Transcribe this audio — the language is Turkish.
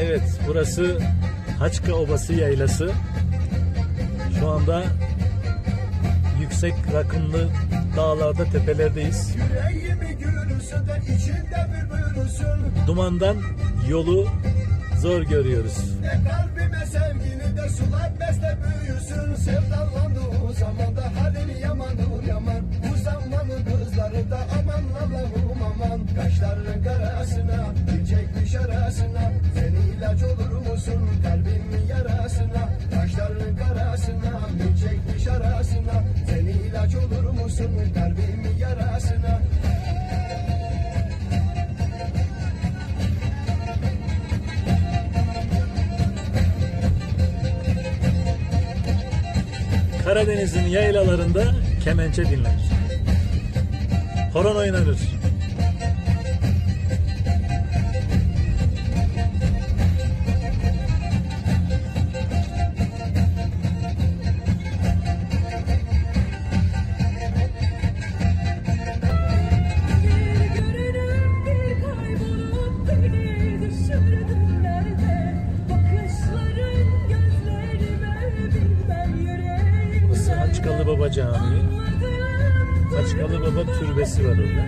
Evet, burası Haçka Obası Yaylası. Şu anda yüksek rakımlı dağlarda, tepelerdeyiz. Dumandan yolu zor görüyoruz. Kalbime sevgini de sular besle büyüsün Sevdalandığı musun kalbimin yarasına Karadeniz'in yaylalarında kemençe dinlenir. Horon oynanır. Baba Camii. Haçkalı Baba türbesi var orada.